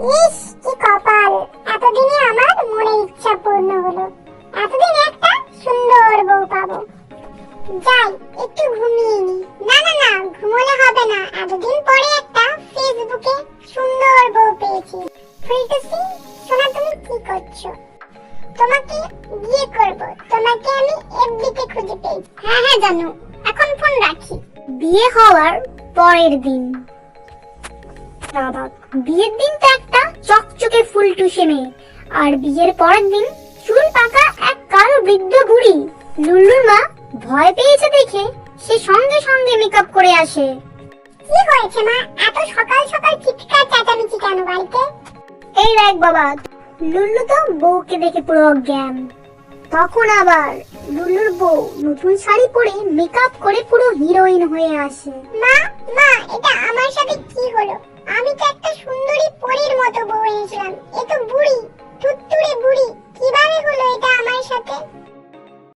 ইস, কি কপাল। এতদিনে আমার মনের ইচ্ছা পূর্ণ হলো। এতদিন একটা সুন্দর বউ পাবো। যাই, একটু ঘুমিয়ে নি। না না না, ঘুমোলে হবে না। এতদিন পরে একটা ফেসবুকে সুন্দর বউ পেয়েছি। ফিরতেছি সোনা, তুমি কি করছ? তোমাকে বিয়ে করব। তোমাকে আমি এফবিতে খুঁজে পেয়েছি। হ্যাঁ হ্যাঁ জানো। এখন ফোন রাখি। বিয়ে হওয়ার পরের দিন। অবাক বিয়ের দিন তো একটা চকচকে ফুল টুসে মেয়ে। আর বিয়ের পরের দিন চুল পাকা এক কালো বৃদ্ধ বুড়ি। লুল্লুর মা ভয় পেয়েছে দেখে সে সঙ্গে সঙ্গে মেকআপ করে আসে। কি হয়েছে মা? এত সকাল সকাল চিৎকার চেঁচামেচি কেন বাড়িতে? এই দেখ বাবা লুল্লু তো বউকে দেখে পুরো অজ্ঞান। তখন আবার লুল্লুর বউ নতুন শাড়ি পরে মেকআপ করে পুরো হিরোইন হয়ে আসে। মা মা এটা আমার সাথে কি হলো? মতো বউ এনেছিলাম এ তো বুড়ি তুত্তুরে বুড়ি কীভাবে হলো এটা আমার সাথে?